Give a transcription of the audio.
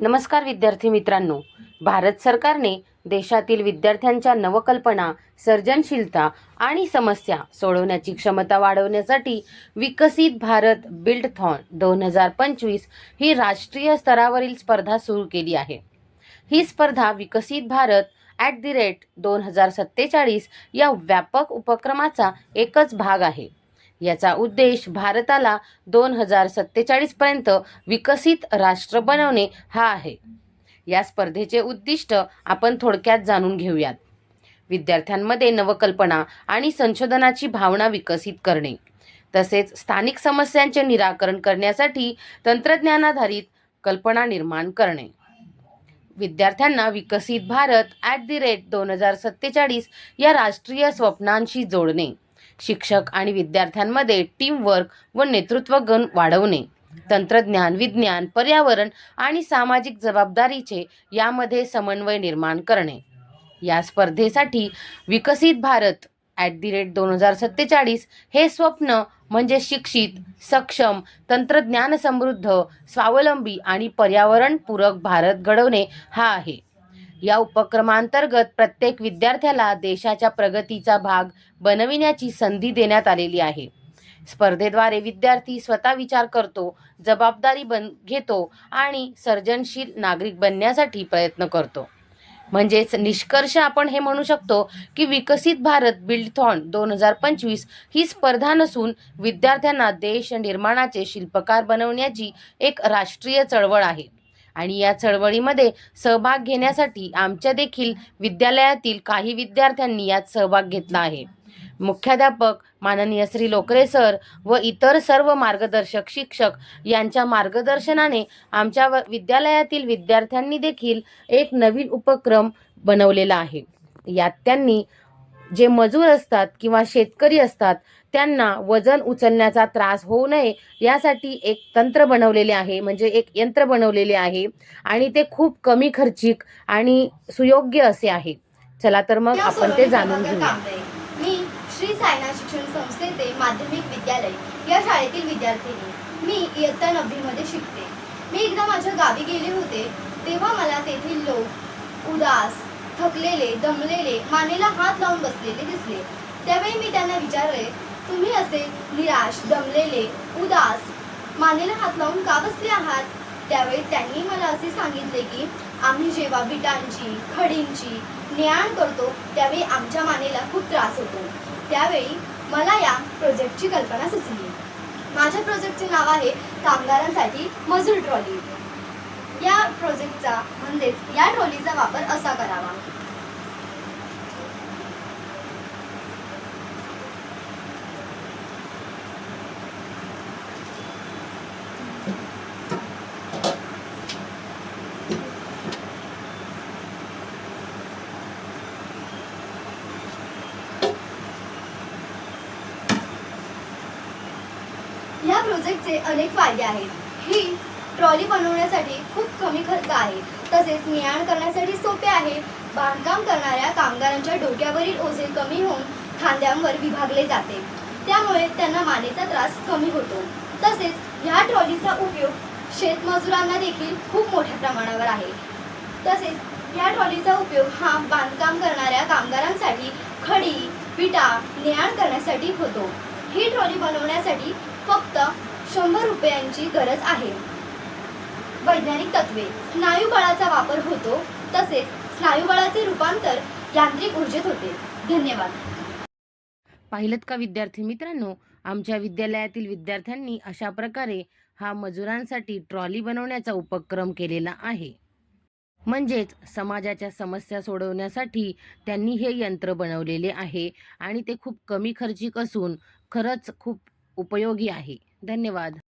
नमस्कार विद्यार्थी मित्रांनो. भारत सरकारने देशातील विद्यार्थ्यांच्या नवकल्पना सर्जनशीलता आणि समस्या सोडवण्याची क्षमता वाढवण्यासाठी विकसित भारत बिल्डथॉन दोन हजार पंचवीस ही राष्ट्रीय स्तरावरील स्पर्धा सुरू केली आहे. ही स्पर्धा विकसित भारत ॲट दी रेट दोन हजार सत्तेचाळीस या व्यापक उपक्रमाचा एकच भाग आहे. याचा उद्देश भारताला दोन हजार सत्तेचाळीसपर्यंत विकसित राष्ट्र बनवणे हा आहे. या स्पर्धेचे उद्दिष्ट आपण थोडक्यात जाणून घेऊयात. विद्यार्थ्यांमध्ये नवकल्पना आणि संशोधनाची भावना विकसित करणे तसेच स्थानिक समस्यांचे निराकरण करण्यासाठी तंत्रज्ञानाधारित कल्पना निर्माण करणे. विद्यार्थ्यांना विकसित भारत ॲट दी रेट दोन हजार सत्तेचाळीस या राष्ट्रीय स्वप्नांशी जोडणे. शिक्षक आणि विद्यार्थ्यांमध्ये टीमवर्क व नेतृत्व गण वाढवणे तंत्रज्ञान विज्ञान पर्यावरण आणि सामाजिक जबाबदारीचे यामध्ये समन्वय निर्माण करणे. या स्पर्धेसाठी विकसित भारत ॲट दी रेट दोन हजार सत्तेचाळीस हे स्वप्न म्हणजे शिक्षित सक्षम तंत्रज्ञान समृद्ध स्वावलंबी आणि पर्यावरणपूरक भारत घडवणे हा आहे. या उपक्रमांतर्गत प्रत्येक विद्यार्थ्याला देशाच्या प्रगतीचा भाग बनविण्याची संधी देण्यात आलेली आहे. स्पर्धेद्वारे विद्यार्थी स्वतः विचार करतो जबाबदारी बन घेतो आणि सर्जनशील नागरिक बनण्यासाठी प्रयत्न करतो. म्हणजेच निष्कर्ष आपण हे म्हणू शकतो की विकसित भारत बिल्डथॉन दोन हजार पंचवीस ही स्पर्धा नसून विद्यार्थ्यांना देश निर्माणाचे शिल्पकार बनवण्याची एक राष्ट्रीय चळवळ आहे. आणि या चळवळीमध्ये सहभाग घेण्यासाठी आमच्या देखील विद्यालयातील काही विद्यार्थ्यांनी यात सहभाग घेतला आहे. मुख्याध्यापक माननीय श्री लोकरे सर व इतर सर्व मार्गदर्शक शिक्षक यांच्या मार्गदर्शनाने आमच्या व- विद्यालयातील विद्यार्थ्यांनी देखील एक नवीन उपक्रम बनवलेला आहे. यात त्यांनी जे मजूर असतात किंवा शेतकरी असतात त्यांना वजन उचलण्याचा त्रास होऊ नये यासाठी एक तंत्र बनवलेले आहे म्हणजे एक यंत्र बनवलेले आहे आणि ते खूप कमी खर्चिक आणि सुयोग्य असे आहे. चला तर मग आपण ते जाणून घेऊया. कांबळे. मी श्री सायना शिक्षण संस्थेचे माध्यमिक विद्यालय या शाळेतील विद्यार्थिनी. मी इयत्ता नववीमध्ये शिकते. मी एकदा माझ्या गावी गेले होते तेव्हा मला तेथील लोक उदास थकलेले दमलेले मानेला हात लावून बसलेले दिसले. त्यावेळी मी त्यांना विचारले तुम्ही असे निराश दमलेले उदास मानेला हात लावून का बसले आहात? त्यावेळी त्यांनी मला असे सांगितले की आम्ही जेव्हा विटांची खडींची नेआण करतो त्यावेळी आमच्या मानेला खूप त्रास होतो. त्यावेळी मला या प्रोजेक्टची कल्पना सुचली. माझ्या प्रोजेक्टचे नाव आहे कामगारांसाठी मजूर ट्रॉली. या प्रोजेक्टचा म्हणजेच या ट्रॉलीचा वापर असा करा या प्रोजेक्टचे अनेक फायदे आहेत. ही ट्रॉली बनवण्यासाठी खूप कमी खर्च आहे. तसेच नियाण करण्यासाठी सोपे आहे. बांधकाम करणाऱ्या कामगारांच्या डोक्यावरील ओझे कमी होऊन खांद्यांवर विभागले जाते. त्यामुळे त्यांना मानेचा त्रास कमी होतो. तसेच ह्या ट्रॉलीचा उपयोग शेतमजुरांना देखील खूप मोठ्या प्रमाणावर आहे. तसेच या ट्रॉलीचा उपयोग हा बांधकाम करणाऱ्या कामगारांसाठी खडी विटा नेआण करण्यासाठी होतो. ही ट्रॉली बनवण्यासाठी फक्त शंभर रुपयांची गरज आहे. वैज्ञानिक तत्वे स्नायू बळाचा वापर होतो तसेच स्नायू बळाचे रूपांतर यांत्रिक ऊर्जेत होते. धन्यवाद. पाहिलं का विद्यार्थी मित्रांनो? आमच्या विद्यालयातील विद्यार्थ्यांनी अशा प्रकारे हा मजुरांसाठी ट्रॉली बनवण्याचा उपक्रम केलेला आहे. म्हणजेच समाजाच्या समस्या सोडवण्यासाठी त्यांनी हे यंत्र बनवलेले आहे आणि ते खूप कमी खर्चिक असून खरंच खूप उपयोगी आहे. धन्यवाद.